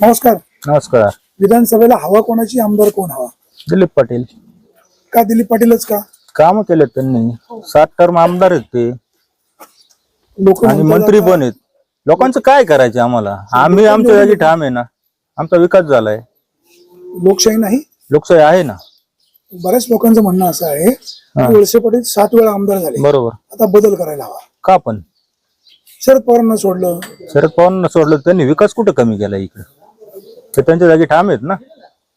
नमस्कार. नमस्कार. विधानसभेला हवा कोणाची? आमदार कोण हवा? दिलीप पाटील. का दिलीप पाटीलच का? काम केले त्यांनी. सात टर्म आमदार आहेत ते. लोक आणि मंत्री पण आहेत. लोकांचं काय करायचं आम्हाला? आम्ही आमच्या जागी ठाम आहे ना. आमचा विकास झालाय. लोकशाही नाही? लोकशाही आहे ना. बऱ्याच लोकांचं म्हणणं असं आहे की वळसे पाटील सात वेळा आमदार झाले. बरोबर. आता बदल करायला हवा. का पण? शरद पवारांना सोडलं. शरद पवारांना सोडलं त्यांनी विकास कुठं कमी केला इकडे? ते त्यांच्या जागी ठाम आहेत ना?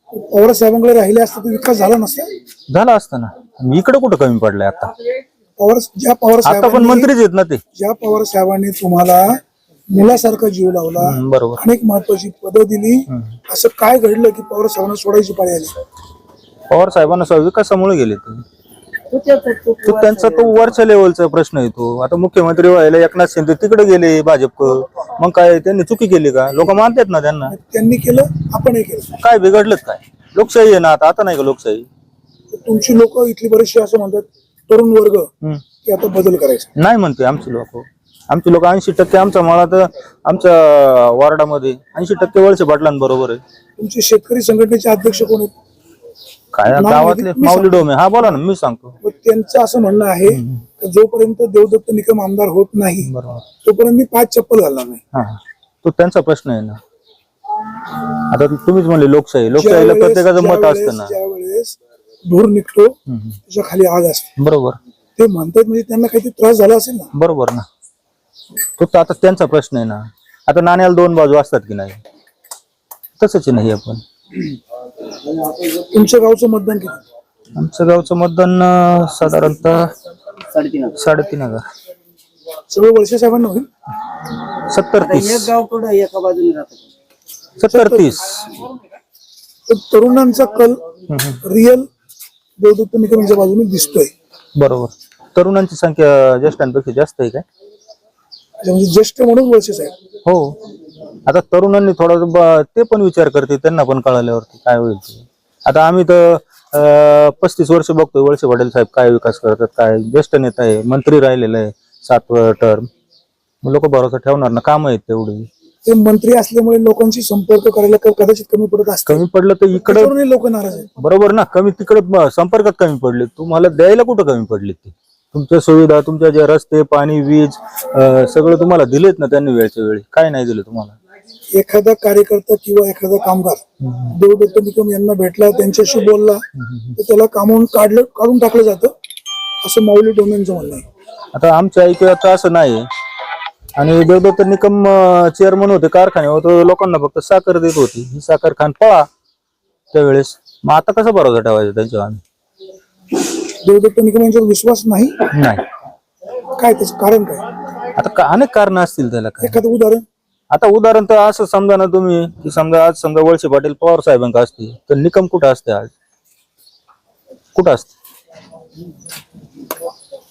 पवार साहेबांकडे राहिले असते तर विकास झाला नसता झाला असतं ना. इकडे कुठं कमी पडलंय आता? पवार ज्या पवार आता पण साहेबांनी मंत्रीच आहेत ना ते. ज्या पवार साहेबांनी तुम्हाला मुलासारखा जीव लावला हम्म, बरोबर. अनेक महत्वाची पदं दिली असं काय घडलं की पवार साहेबांना सोडायची पाळी आली? पवार साहेबांना स- विकासामुळे गेले ते. तो त्यांचा तो वरच्या लेवलचा प्रश्न येतो आता मुख्यमंत्री व्हायला एकनाथ शिंदे तिकडे गेले भाजप मग काय त्यांनी चुकी केली का? लोक मानतात ना त्यांना. त्यांनी केलं आपणही केलं. काय बिघडलं काय? लोकशाही आहे ना आता आता नाही का लोकशाही? तुमची लोक इथली बरेचशी असं म्हणतात तरुण वर्ग. की आता बदल करायचा. नाही म्हणते आमचे लोक. आमचे लोक ऐंशी टक्के आमचा मला तर आमच्या वॉर्डामध्ये ऐंशी टक्के वळसे पाटलांबरोबर आहे. तुमचे शेतकरी संघटनेचे अध्यक्ष कोण आहेत? काय गावातले मी माऊली डोमे. हा बोला ना मी सांगतो. व त्यांचं असं म्हणणं आहे की जोपर्यंत देवदत्त निकम आमदार होत नाही बरोबर. तोपर्यंत मी पाच चप्पल घालणार नाही. हा तो त्यांचा प्रश्न आहे ना. आता तुम्हीच म्हणले लोकशाही. लोकशाहीला ज्यावेळेस- प्रत्येकाचं मत ज्यावेळेस- असतं ना. ज्यावेळेस धूर निघतो. त्याच्याखाली आग असते. बरोबर. ते म्हणतात म्हणजे त्यांना काहीतरी त्रास झाला असेल ना. बरोबर ना. तो तर आता त्यांचा प्रश्न आहे ना. आता नाण्याला दोन बाजू असतात की नाही? तसंच नाही आपण तुमच्या गावचं मतदान किती? आमचं गावचं मतदान अं, साधारणतः साडेतीन हजार. सगळं वळसे साहेबांना होईल? सत्तर तीस. गाव कुठं एका बाजूने राहतो. सत्तर तीस. तर तरुणांचा कल रिअल देवदत्त निकम यांच्या बाजूने दिसतोय. बरोबर. तरुणांची संख्या ज्येष्ठांपेक्षा जास्त आहे काय? म्हणजे ज्येष्ठ म्हणून वळसे साहेब. हो. आता तरुणांनी थोडा ब- ते पण विचार करते त्यांना पण कळाल्यावरती काय होईल ते. आता आम्ही तर पस्तीस वर्ष बघतोय वळसे पटेल साहेब काय विकास करतात काय ज्येष्ठ नेता आहे मंत्री राहिलेले आहे सात टर्म लोक भरोसा ठेवणार ना काम आहेत तेवढी. ते मंत्री असल्यामुळे लोकांशी संपर्क करायला कदाचित कमी पडत असतं कमी पडलं तर इकडं लोक नाराज आहेत. बरोबर ना कमी तिकडे संपर्कात कमी पडले. तुम्हाला द्यायला कुठं कमी पडले ते? तुमच्या सुविधा तुमच्या जे रस्ते पाणी वीज सगळं तुम्हाला दिलेत ना त्यांनी वेळच्या वेळी. काय नाही दिलं तुम्हाला? एखादा कार्यकर्ता किंवा एखादा कामगार देवदत्त निकम यांना भेटला त्यांच्याशी बोलला तर त्याला कामावून काढलं काढून टाकलं जातं असं माऊली डोमेनचं म्हणणं आहे. आता आमच्या ऐकूयात असं नाही. आणि देवदत्त निकम चेअरमन होते कारखान्यावर तो लोकांना फक्त साखर देत होती. ही साखर खान पळा त्यावेळेस. मग आता कसा भरोसा ठेवायचा त्यांच्यावर आम्ही? देवदत्त निकम यांच्यावर विश्वास नाही? नाही. काय त्याचं कारण काय? आता अनेक कारण असतील त्याला काय. एखादं उदाहरण? आता उदाहरण तर असं समजा ना तुम्ही की समजा आज समजा वळसे पाटील पवार साहेबांका असते तर निकम कुठं असते आज? कुठं असते?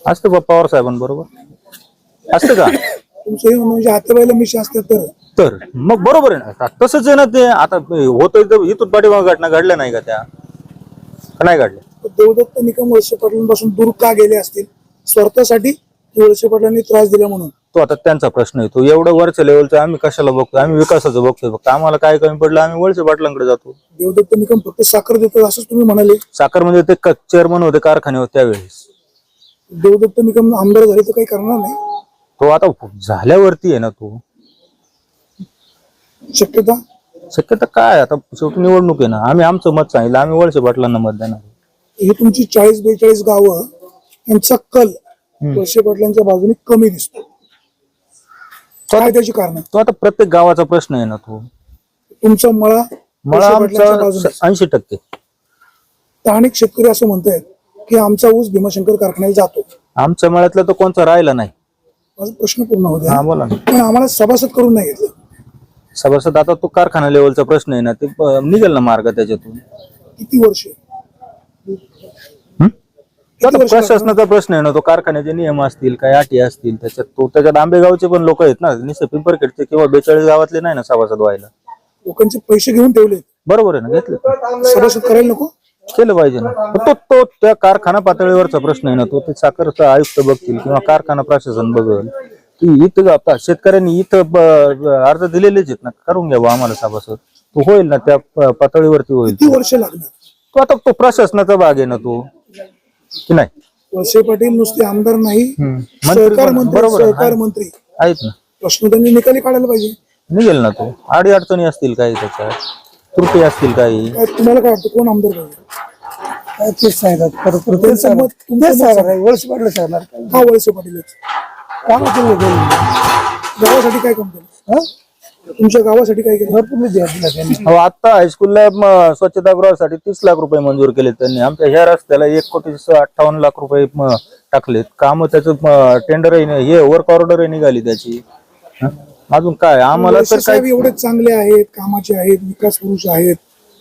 असते बा पवार साहेबांबरोबर. असते का? तुमचं म्हणजे हातेबाईला मिशी असते तर. तर मग बरोबर आहे ना. तसंच आहे ना ते आता होतोय तर इथून पाठीमाग घटना घडल्या नाही का त्या? का नाही घडल्या? देवदत्त निकम वळसे पाटलांपासून दूर का गेले असतील? स्वार्थासाठी की वळसे पाटलांनी त्रास दिला म्हणून. तो आता त्यांचा प्रश्न येतो एवढं वरच्या लेवलचं आम्ही कशाला बघतो आम्ही विकासाचं बघतोय फक्त. आम्हाला काय कमी पडलं आम्ही वळसे पाटलांकडे जातो. देवदत्त निकम फक्त साखर देतो असंच तुम्ही म्हणाले. साखर म्हणजे ते चेअरमन होते कारखान्यावर त्यावेळेस. देवदत्त निकम आमदार झाले तर काही करणार नाही. तो आता झाल्यावरती आहे ना तो. शक्यता? शक्यता काय? आता शेवटी निवडणूक आहे ना. आम्ही आमचं मत सांगितलं. आम्ही वळसे पाटलांना मत देणार ही तुमची चाळीस बेचाळीस गावं यांचा कल वळसे पाटलांच्या बाजूने कमी दिसतो. काय त्याची कारण. तो आता प्रत्येक गावाचा प्रश्न आहे ना तो. तुमचा मळा मला वळसे पाटलांच्या आमचा ऐंशी टक्के. तर अनेक शेतकरी असं म्हणतायत की आमचा ऊस भीमाशंकर कारखान्याला जातो. आमच्या मळ्यातला तो कोणता राहिला नाही. माझा प्रश्न पूर्ण होऊ द्या. हा बोला ना. पण आम्हाला सभासद करून नाही घेतलं. सभासद आता तो कारखाना लेवलचा प्रश्न आहे ना ते निघेल ना मार्ग त्याच्यातून. किती वर्ष? प्रशासनाचा प्रश्न आहे ना तो कारखान्याचे नियम असतील काय अटी असतील त्याच्यात तो त्याच्यात आंबेगावचे पण लोक आहेत ना निसे पिंपरखेडचे किंवा बेचाळीस गावातले नाही ना सभासद व्हायला. लोकांचे पैसे घेऊन ठेवले. बरोबर आहे ना घेतले. सभासद करायला नको? केलं पाहिजे ना. पण तो तो त्या कारखाना पातळीवरचा प्रश्न आहे ना तो ते साखरचा आयुक्त बघतील किंवा कारखाना प्रशासन बघल की इथं आता शेतकऱ्यांनी इथं ब- ब- अर्ज दिलेलेच आहेत ना करून घ्यावं आम्हाला सभासद. तो होईल ना त्या प- पातळीवरती होईल. किती वर्ष लागणार? तो आता तो प्रशासनाचा भाग आहे ना तो. की नाही? वळसे पाटील नुसते आमदार नाही. मंत्री सहकार पण- मंत्री बरोबर आहे. सहकार मंत्री. आहेत ना. प्रश्न त्यांनी निकाली काढायला पाहिजे. निघेल ना तो. आडी अडचणी असतील काही त्याच्यात. त्रुटी असतील काही. काय तुम्हाला काय वाटतं कोण आमदार पाहिजे? तेच सांगतात. वर्ष पडलं सांगणार. का वळसे पाटीलच. काम केलं गावासाठी काय काम केलं? तुमच्या गावासाठी काय केलं? भरपूर निधी आहे दिला त्यांनी. अहो आता हायस्कूलला म, स्वच्छतागृहासाठी तीस लाख रुपये मंजूर केले त्यांनी. आमच्या ह्या रस्त्याला एक कोटी स- अठ्ठावन्न लाख रुपये म, टाकलेत. काम त्याचं टेंडर हे वर्क ऑर्डर निघाली त्याची. हं? अजून काय? आम्हाला तर काय साहेब एवढे चांगले आहेत कामाचे आहेत विकास पुरुष आहेत.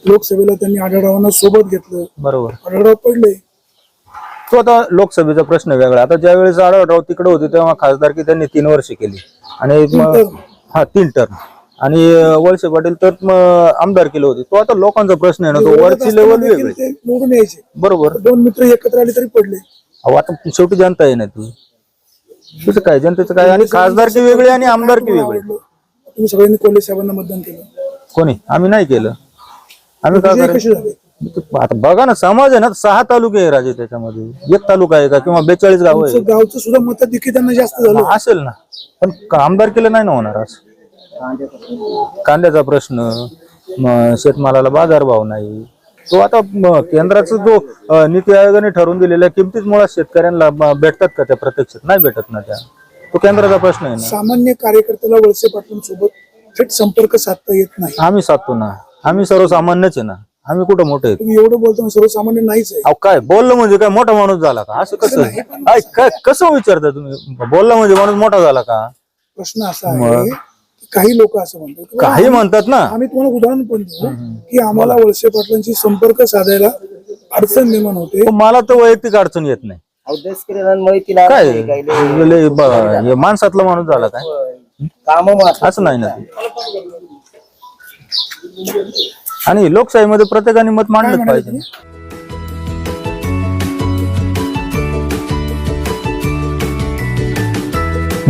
लोकसभेला त्यांनी आढळरावांना सोबत घेतलं. बरोबर. आढळराव पडले. तो आता लोकसभेचा प्रश्न वेगळा. आता ज्या वेळेस आढळराव तिकडे होते तेव्हा खासदारकी त्यांनी तीन वर्ष केली. आणि म- term. हा तीन टर्म आणि वळसे पाटील तर आमदार केले होते. तो आता लोकांचा प्रश्न आहे ना तो वरची लेवल देखील वेगळी. ते निवडून यायचे. बरोबर. दोन मित्र एकत्र आले तरी पडले. अहो आता शेवटी जनता आहे ना ती. तुझं काय जनतेचं काय? आणि खासदारकी वेगळी आणि आमदारकी वेगळी? तुम्ही सगळ्यांनी कोल्हे साहेबांना मतदान केलं. कोणी? आम्ही नाही केलं. आम्ही काय विजय करायचं? कसे झाले? आता बघा ना समाज आहे ना सहा तालुके आहे राजे त्याच्यामध्ये. एक तालुका आहे का किंवा बेचाळीस गाव आहे? गावचं सुद्धा मताधिक्य त्यांना जास्त झालं. असेल ना. पण आमदार केलं नाही ना होणार आज कांद्याचा प्रश्न शेतमालाला बाजारभाव नाही. तो आता केंद्राचा जो नीती आयोगाने ठरवून दिलेल्या किमतीच मुळात शेतकऱ्यांना भेटतात का त्या प्रत्यक्षात? नाही भेटत ना त्या. तो केंद्राचा प्रश्न आहे ना. सामान्य कार्यकर्त्याला वळसे पाटलांसोबत थेट संपर्क साधता येत नाही. आम्ही साधतो ना. आम्ही सर्वसामान्यच आहे ना. आम्ही कुठं मोठे एवढं बोलताना सर्वसामान्य नाहीच आहे. काय? बोललं म्हणजे काय? मोठा माणूस झाला का? असं कसं? काय काय कसं विचारता तुम्ही? बोलला म्हणजे माणूस मोठा झाला का? प्रश्न असा आहे की काही लोक असं म्हणतात. काही म्हणतात ना. आम्ही तुम्हाला उदाहरण पण देऊ की आम्हाला वळसे पाटलांशी संपर्क साधायला अडचण निर्माण होते. मला तर वैयक्तिक अडचण येत नाही. काय? माणसातला माणूस झाला काय? काम असं नाही ना. ते. आणि लोकशाहीमध्ये प्रत्येकाने मत मांडलंच पाहिजे.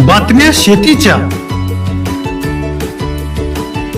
बातम्या शेतीच्या.